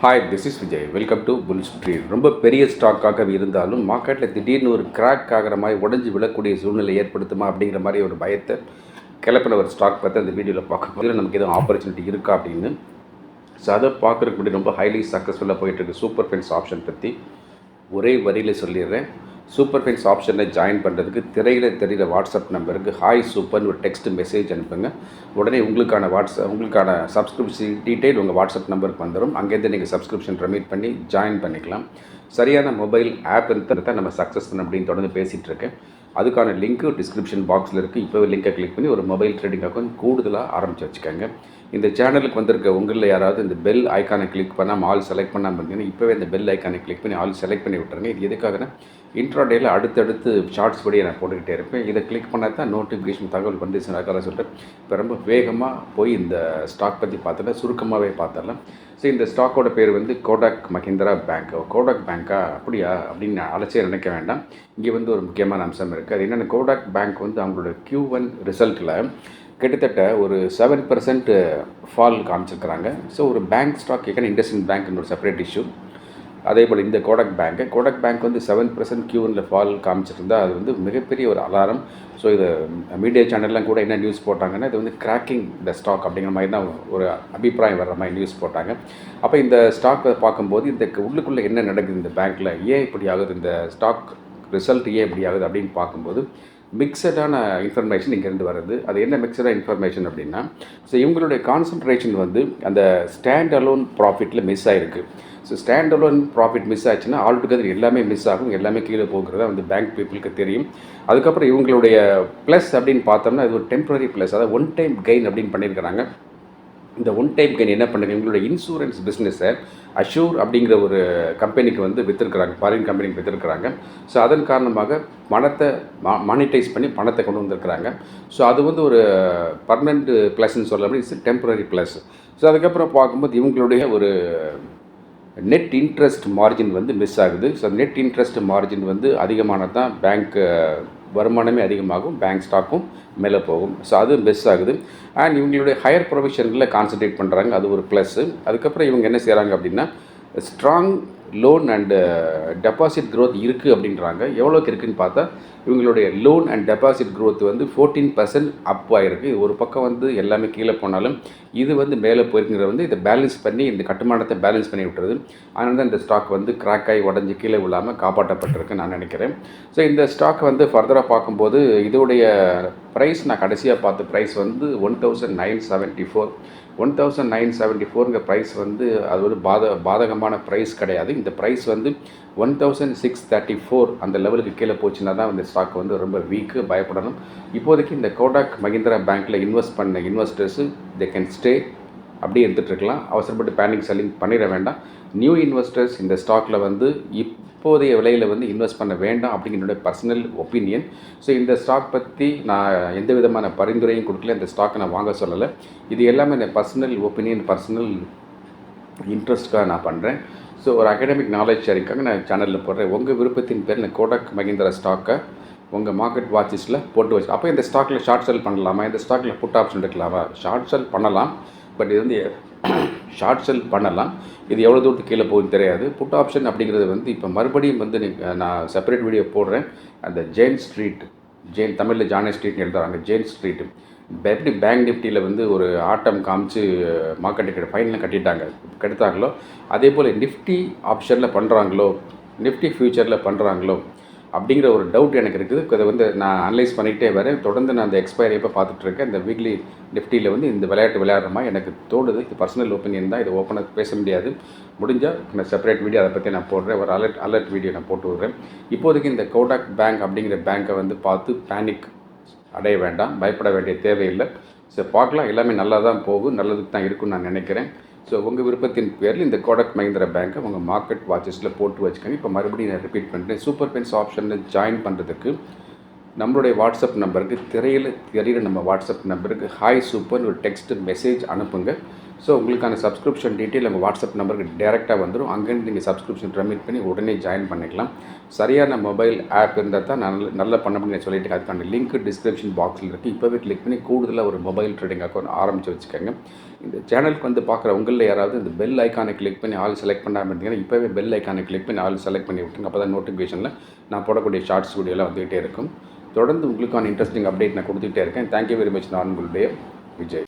Hi this is Vijay welcome to bull street ரொம்ப பெரிய ஸ்டாக்காக இருந்தாலும் மார்க்கெட்டில் திடீர்னு ஒரு கிராக் ஆகிற மாதிரி உடஞ்சி விழக்கூடிய சூழ்நிலை ஏற்படுத்துமா அப்படிங்கிற மாதிரி ஒரு பயத்தை கிளப்பின ஒரு ஸ்டாக் பார்த்து அந்த வீடியோவில் பார்க்கும்போது நமக்கு எதுவும் ஆப்பர்ச்சுனிட்டி இருக்கா அப்படின்னு? ஸோ அதை பார்க்குறதுக்கு முன்னாடி ரொம்ப ஹைலி சக்ஸஸ்ஃபுல்லாக போயிட்டுருக்கு சூப்பர் ஃபென்ஸ் ஆப்ஷன் பற்றி ஒரே வரியில் சொல்லிடுறேன். சூப்பர் ஃபென்ஸ் ஆப்ஷனில் ஜாயின் பண்ணுறதுக்கு திரையில் தெரிகிற வாட்ஸ்அப் நம்பருக்கு ஹாய் சூப்பர்னு ஒரு டெக்ஸ்ட் மெசேஜ் அனுப்புங்க. உடனே உங்களுக்கான வாட்ஸ்அப் உங்களுக்கான சப்ஸ்கிரிப்ஷன் டீட்டெயில் உங்கள் வாட்ஸ்அப் நம்பருக்கு வந்துடும் அங்கேருந்து நீங்கள் சப்ஸ்கிரிப்ஷன் ரெமீட் பண்ணி ஜாயின் பண்ணிக்கலாம். சரியான மொபைல் ஆப் தான் நம்ம சக்ஸஸ் அப்படின்னு தொடர்ந்து பேசிகிட்டு இருக்கேன். அதுக்கான லிங்க்கு டிஸ்கிரிப்ஷன் பாக்ஸில் இருக்குது இப்போவே லிங்கை கிளிக் பண்ணி ஒரு மொபைல் ட்ரேடிங் அக்கௌண்ட் கூடுதலாக ஆரம்பித்து வச்சுக்கோங்க. இந்த சேனலுக்கு வந்திருக்க உங்களில் யாராவது இந்த பெல் ஐக்கானை கிளிக் பண்ணாமல் ஆல் செலக்ட் பண்ணாமல் இருந்தீங்கன்னா இப்போவே இந்த பெல் ஐக்கானை கிளிக் பண்ணி ஆல் செலக்ட் பண்ணி விட்டுருங்க. இது எதுக்காகனா இன்ட்ராடேயில் அடுத்தடுத்து ஷார்ட்ஸ் படியே நான் போட்டுக்கிட்டே இருப்பேன். இதை கிளிக் பண்ணால் தான் நோட்டிஃபிகேஷன் தகவல் வந்து அதுக்காக சொல்லிட்டு இப்போ ரொம்ப வேகமாக போய் இந்த ஸ்டாக் பற்றி பார்த்தல சுருக்கமாகவே பார்த்தரலாம் ஸோ இந்த ஸ்டாக்கோட பேர் வந்து கோடாக் மஹிந்திரா பேங்க். கோடாக் பேங்க்கா அப்படியா? அப்படின்னு அலட்சியம் நினைக்க வேண்டாம். இங்கே வந்து ஒரு முக்கியமான அம்சம் இருக்குது அது என்னென்ன கோடாக் பேங்க் வந்து அவங்களோட கியூ ஒன் ரிசல்ட்டில் கிட்டத்தட்ட ஒரு செவன் பர்சன்ட் ஃபால் காமிச்சிருக்கிறாங்க. ஸோ ஒரு பேங்க் ஸ்டாக் ஏற்கனவே இண்டஸ்இன் பேங்க்னு ஒரு செப்பரேட் இஷ்யூ அதே போல் இந்த கோடக் பேங்க்கு கோடக் பேங்க் வந்து செவன் பர்சன்ட் கியூனில் ஃபால் காமிச்சிருந்தா அது வந்து மிகப்பெரிய ஒரு அலாரம். ஸோ இது மீடியா சேனல்லாம் கூட என்ன நியூஸ் போட்டாங்கன்னா இது வந்து கிராக்கிங் த ஸ்டாக் அப்படிங்கிற மாதிரி தான் ஒரு அபிப்பிராயம் வர்ற மாதிரி நியூஸ் போட்டாங்க. அப்போ இந்த ஸ்டாக்கை பார்க்கும்போது இந்த உள்ளுக்குள்ளே என்ன நடக்குது இந்த பேங்க்கில் ஏன் இப்படி ஆகுது? இந்த ஸ்டாக் ரிசல்ட் ஏன் இப்படி ஆகுது? அப்படின்னு பார்க்கும்போது மிக்சடான இன்ஃபர்மேஷன் இங்கேருந்து வருது. அது என்ன மிக்சடாக இன்ஃபர்மேஷன் அப்படின்னா ஸோ இவங்களுடைய கான்சன்ட்ரேஷன் வந்து அந்த ஸ்டாண்ட் அலோன் ப்ராஃபிட்டில் மிஸ் ஆகிருக்கு so stand alone profit miss ஆச்சுன்னா ஆல் டுகெதர் எல்லாமே மிஸ் ஆகும் எல்லாமே கீழே போகிறதா வந்து பேங்க் பீப்புளுக்கு தெரியும். அதுக்கப்புறம் இவங்களுடைய ப்ளஸ் அப்படின்னு பார்த்தோம்னா இது ஒரு டெம்பரரி ப்ளஸ் அதாவது ஒன் டைம் கெயின் அப்படின்னு பண்ணியிருக்கிறாங்க. இந்த ஒன் டைம் கெயின் என்ன பண்ணுங்க இவங்களோட இன்சூரன்ஸ் பிஸ்னஸை அஷூர் அப்படிங்கிற ஒரு கம்பெனிக்கு வந்து விற்றுருக்குறாங்க ஃபாரின் கம்பெனிக்கு விற்றுருக்குறாங்க ஸோ அதன் காரணமாக பணத்தை மானிட்டைஸ் பண்ணி பணத்தை கொண்டு வந்திருக்கிறாங்க. ஸோ அது வந்து ஒரு பர்மனெண்ட் ப்ளஸ்ன்னு சொல்ல முடியும் இட்ஸ் டெம்பரரி ப்ளஸ் ஸோ அதுக்கப்புறம் பார்க்கும்போது இவங்களுடைய ஒரு நெட் இன்ட்ரெஸ்ட் மார்ஜின் வந்து மிஸ் ஆகுது. ஸோ நெட் இன்ட்ரெஸ்ட் மார்ஜின் வந்து அதிகமானது தான் பேங்க் வருமானமே அதிகமாகும். பேங்க் ஸ்டாக்கும் மேலே போகும். ஸோ அது மிஸ் ஆகுது. அண்ட் இவங்களுடைய ஹையர் ப்ரொவிஷனில் கான்சன்ட்ரேட் பண்ணுறாங்க அது ஒரு ப்ளஸ்ஸு அதுக்கப்புறம் இவங்க என்ன செய்கிறாங்க அப்படின்னா strong loan and deposit growth இருக்குது அப்படின்றாங்க. எவ்வளோக்கு இருக்குதுன்னு பார்த்தா இவங்களுடைய லோன் அண்ட் டெபாசிட் க்ரோத் வந்து ஃபோர்டீன் பர்சன்ட் அப் ஆகிருக்கு ஒரு பக்கம் வந்து எல்லாமே கீழே போனாலும் இது வந்து மேலே போயிருக்கிற வந்து இதை பேலன்ஸ் பண்ணி இந்த கட்டுமானத்தை பேலன்ஸ் பண்ணி விட்டுறது அதனால தான் இந்த ஸ்டாக் வந்து கிராக் ஆகி உடஞ்சி கீழே விழாமல் காப்பாற்றப்பட்டிருக்கு நான் நினைக்கிறேன். ஸோ இந்த ஸ்டாக் வந்து ஃபர்தராக பார்க்கும்போது இதோடைய ப்ரைஸ் நான் கடைசியாக பார்த்த ப்ரைஸ் வந்து one thousand nine seventy four one thousand nine seventy ஃபோருங்க price வந்து அது ஒரு பாத பாதகமான ப்ரைஸ் கிடையாது. இந்த ப்ரைஸ் வந்து one thousand six thirty four அந்த லெவலுக்கு கீழே போச்சுன்னா தான் இந்த ஸ்டாக் வந்து ரொம்ப வீக்கு பயப்படணும். இப்போதைக்கு இந்த கோடாக் மஹிந்திரா பேங்க்கில் இன்வெஸ்ட் பண்ண இன்வெஸ்டர்ஸு தே கேன் ஸ்டே அப்படியே எடுத்துகிட்டு இருக்கலாம். அவசரப்பட்டு பேனிக் செல்லிங் பண்ணிட வேண்டாம். நியூ இன்வெஸ்டர்ஸ் இந்த ஸ்டாக்கில் வந்து இப் இப்போதைய விலையில் வந்து இன்வெஸ்ட் பண்ண வேண்டாம் அப்படிங்கிற பர்சனல் ஒப்பீனியன் ஸோ இந்த ஸ்டாக் பற்றி நான் எந்த விதமான பரிந்துரையும் கொடுக்கல. இந்த ஸ்டாக்கை நான் வாங்க சொல்லலை. இது எல்லாமே இந்த பர்சனல் ஒப்பீனியன் பர்சனல் இன்ட்ரெஸ்ட்காக நான் பண்ணுறேன் ஸோ ஒரு அகடமிக் நாலேஜ் ஷேரிங்காக நான் சேனலில் போடுறேன். உங்கள் விருப்பத்தின் பேர் நான் கோடக் மஹிந்திரா ஸ்டாக்கை உங்கள் மார்க்கெட் வாட்சஸில் போட்டு வச்சு அப்போ இந்த ஸ்டாக்கில் ஷார்ட் செல் பண்ணலாமா? இந்த ஸ்டாக்கில் புட் ஆப்ஷன் எடுக்கலாமா? ஷார்ட் செல் பண்ணலாம். பட் இது வந்து ஷார்ட் செல் பண்ணலாம். இது எவ்வளோ தூரத்துக்கு கீழே போகுதுன்னு தெரியாது. புட் ஆப்ஷன் அப்படிங்கிறது வந்து இப்போ மறுபடியும் வந்து நான் செப்பரேட் வீடியோ போடுறேன். அந்த ஜெயின் ஸ்ட்ரீட் ஜெயின் தமிழில் ஜானே ஸ்ட்ரீட்னு எழுதுறாங்க. ஜெயின் ஸ்ட்ரீட் எப்படி பேங்க் நிஃப்டியில் வந்து ஒரு ஆட்டம் காமிச்சு மார்க்கெட்டுக்கு ஃபைனலாக கட்டிட்டாங்க. கெடுத்தாங்களோ? அதே போல் நிஃப்டி ஆப்ஷனில் பண்ணுறாங்களோ நிஃப்டி ஃப்யூச்சரில் பண்ணுறாங்களோ அப்படிங்கிற ஒரு டவுட் எனக்கு இருக்குது. அதை வந்து நான் அனலைஸ் பண்ணிக்கிட்டே வரேன். தொடர்ந்து நான் அந்த எக்ஸ்பைரி எப்போ பார்த்துட்ருக்கேன். இந்த வீக்லி நிஃப்டியில் வந்து இந்த விளையாட்டு விளையாடுற மாதிரி எனக்கு தோணுது. இது பர்சனல் ஒப்பீனியன் தான். இதை ஓப்பனாக பேச முடியாது. முடிஞ்சால் நான் செப்பரேட் வீடியோ அதை பற்றி நான் போடுறேன். ஒரு அலர்ட் அலர்ட் வீடியோ நான் போட்டு விடுறேன். இப்போதைக்கு இந்த கோடாக் பேங்க் அப்படிங்கிற பேங்க்கை வந்து பார்த்து பேனிக் அடைய வேண்டாம். பயப்பட வேண்டிய தேவையில்லை. ஸோ பார்க்கலாம். எல்லாமே நல்லா தான் போகும் நல்லதுக்கு தான் இருக்கும்னு நான் நினைக்கிறேன். ஸோ உங்கள் விருப்பத்தின் பேரில் இந்த கோடக் மஹிந்திரா பேங்க்கை உங்கள் மார்க்கெட் வாட்சஸில் போட்டு வச்சுக்கோங்க. இப்போ மறுபடியும் நான் ரிப்பீட் பண்ணுறேன் சூப்பர் பென்ஸ் ஆப்ஷனில் ஜாயின் பண்ணுறதுக்கு நம்மளுடைய வாட்ஸ்அப் நம்பருக்கு திரையில் தெரியிற நம்ம வாட்ஸ்அப் நம்பருக்கு ஹாய் சூப்பர்னு ஒரு டெக்ஸ்ட் மெசேஜ் அனுப்புங்க. ஸோ உங்களுக்கான சப்ஸ்கிரிப்ஷன் டீட்டெயில் உங்கள் வாட்ஸ்அப் நம்பருக்கு டேரெக்டாக வந்துடும் அங்கேருந்து நீங்கள் சப்ஸ்கிரிப்ஷன் ட்ரமிட் பண்ணி உடனே ஜாயின் பண்ணிக்கலாம். சரியான மொபைல் ஆப் இருந்தால் தான் நல்ல நல்லா பண்ண முடியும் சொல்லிட்டு அதுக்கான லிங்க் டிஸ்கிரிப்ஷன் பாக்ஸில் இருக்குது இப்போவே கிளிக் பண்ணி கூடுதலாக ஒரு மொபைல் ட்ரேடிங் அக்கௌண்ட் ஆரம்பித்து வச்சுக்கோங்க. இந்த சேனலுக்கு வந்து பார்க்குற உங்களில் யாராவது இந்த பெல் ஐக்கானை கிளிக் பண்ணி ஆள் செலக்ட் பண்ணாமல் இருந்தீங்கன்னா இப்போவே பெல் ஐக்கானை கிளிக் பண்ணி ஆள் செலக்ட் பண்ணி விட்டுங்க அப்போ தான் நோட்டிஃபிகேஷனில் நான் போடக்கூடிய ஷார்ட்ஸ் வீடியோலாம் வந்துகிட்டே இருக்கும். தொடர்ந்து உங்களுக்கான இன்ட்ரெஸ்டிங் அப்டேட் நான் கொடுத்துட்டே இருக்கேன். தேங்க்யூ வெரி மச் நான் உங்களுடைய விஜய்.